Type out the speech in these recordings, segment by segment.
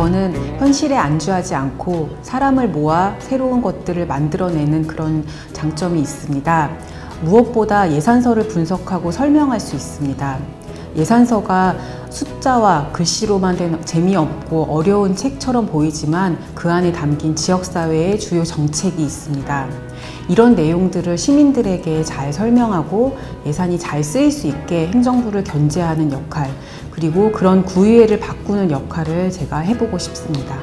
저는 현실에 안주하지 않고 사람을 모아 새로운 것들을 만들어내는 그런 장점이 있습니다. 무엇보다 예산서를 분석하고 설명할 수 있습니다. 예산서가 숫자와 글씨로만 된 재미없고 어려운 책처럼 보이지만 그 안에 담긴 지역사회의 주요 정책이 있습니다. 이런 내용들을 시민들에게 잘 설명하고 예산이 잘 쓰일 수 있게 행정부를 견제하는 역할, 그리고 그런 구의회를 바꾸는 역할을 제가 해보고 싶습니다.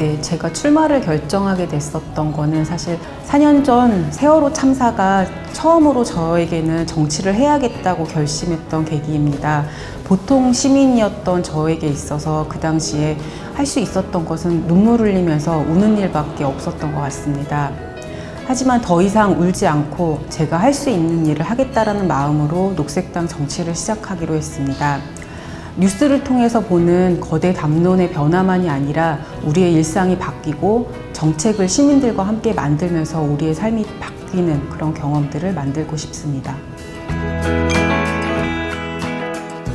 네, 제가 출마를 결정하게 됐었던 거는 사실 4년 전 세월호 참사가 처음으로 저에게는 정치를 해야겠다고 결심했던 계기입니다. 보통 시민이었던 저에게 있어서 그 당시에 할 수 있었던 것은 눈물 흘리면서 우는 일밖에 없었던 것 같습니다. 하지만 더 이상 울지 않고 제가 할 수 있는 일을 하겠다라는 마음으로 녹색당 정치를 시작하기로 했습니다. 뉴스를 통해서 보는 거대 담론의 변화만이 아니라 우리의 일상이 바뀌고 정책을 시민들과 함께 만들면서 우리의 삶이 바뀌는 그런 경험들을 만들고 싶습니다.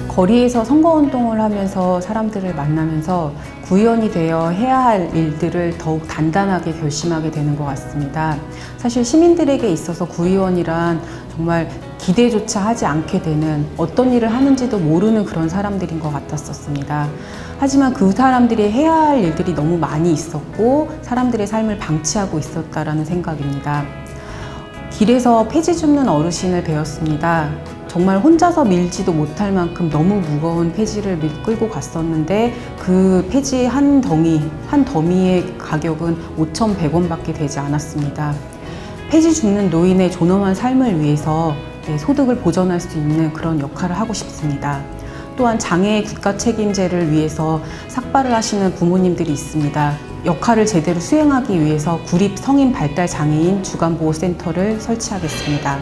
거리에서 선거운동을 하면서 사람들을 만나면서 구의원이 되어 해야 할 일들을 더욱 단단하게 결심하게 되는 것 같습니다. 사실 시민들에게 있어서 구의원이란 정말 기대조차 하지 않게 되는 어떤 일을 하는지도 모르는 그런 사람들인 것 같았었습니다. 하지만 그 사람들이 해야 할 일들이 너무 많이 있었고 사람들의 삶을 방치하고 있었다라는 생각입니다. 길에서 폐지 줍는 어르신을 배웠습니다. 정말 혼자서 밀지도 못할 만큼 너무 무거운 폐지를 밀 끌고 갔었는데 그 폐지 한 덩이, 한 더미의 가격은 5,100원밖에 되지 않았습니다. 폐지 줍는 노인의 존엄한 삶을 위해서 네, 소득을 보전할 수 있는 그런 역할을 하고 싶습니다. 또한 장애의 국가 책임제를 위해서 삭발을 하시는 부모님들이 있습니다. 역할을 제대로 수행하기 위해서 구립 성인 발달 장애인 주간보호센터를 설치하겠습니다.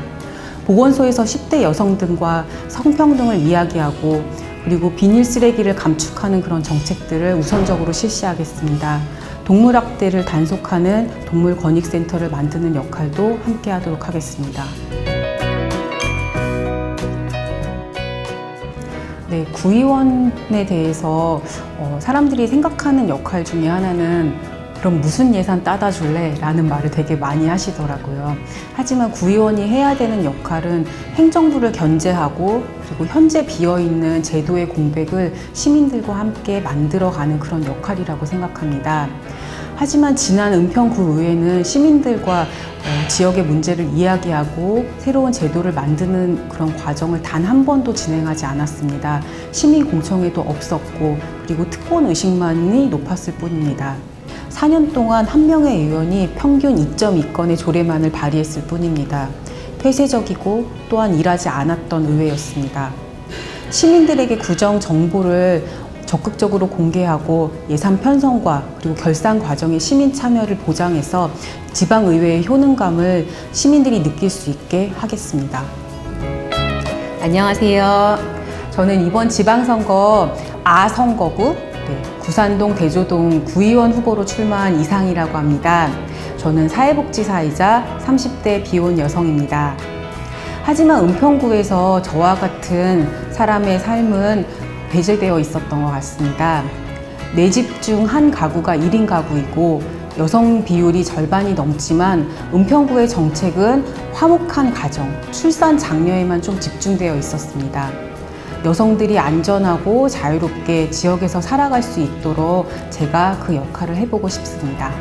보건소에서 10대 여성 등과 성평등을 이야기하고 그리고 비닐 쓰레기를 감축하는 그런 정책들을 우선적으로 실시하겠습니다. 동물학대를 단속하는 동물권익센터를 만드는 역할도 함께 하도록 하겠습니다. 네, 구의원에 대해서 어, 사람들이 생각하는 역할 중에 하나는 그럼 무슨 예산 따다 줄래? 라는 말을 되게 많이 하시더라고요. 하지만 구의원이 해야 되는 역할은 행정부를 견제하고 그리고 현재 비어있는 제도의 공백을 시민들과 함께 만들어가는 그런 역할이라고 생각합니다. 하지만 지난 은평구의회는 시민들과 어, 지역의 문제를 이야기하고 새로운 제도를 만드는 그런 과정을 단 한 번도 진행하지 않았습니다. 시민 공청회도 없었고 그리고 특권 의식만이 높았을 뿐입니다. 4년 동안 한 명의 의원이 평균 2.2건의 조례만을 발의했을 뿐입니다. 폐쇄적이고 또한 일하지 않았던 의회였습니다. 시민들에게 구정 정보를 적극적으로 공개하고 예산 편성과 그리고 결산 과정의 시민 참여를 보장해서 지방의회의 효능감을 시민들이 느낄 수 있게 하겠습니다. 안녕하세요. 저는 이번 지방선거 아선거구 네, 구산동 대조동 구의원 후보로 출마한 이상이라고 합니다. 저는 사회복지사이자 30대 비혼 여성입니다. 하지만 은평구에서 저와 같은 사람의 삶은 배제되어 있었던 것 같습니다. 네 집 중 한 가구가 1인 가구이고 여성 비율이 절반이 넘지만 은평구의 정책은 화목한 가정, 출산 장려에만 좀 집중되어 있었습니다. 여성들이 안전하고 자유롭게 지역에서 살아갈 수 있도록 제가 그 역할을 해보고 싶습니다.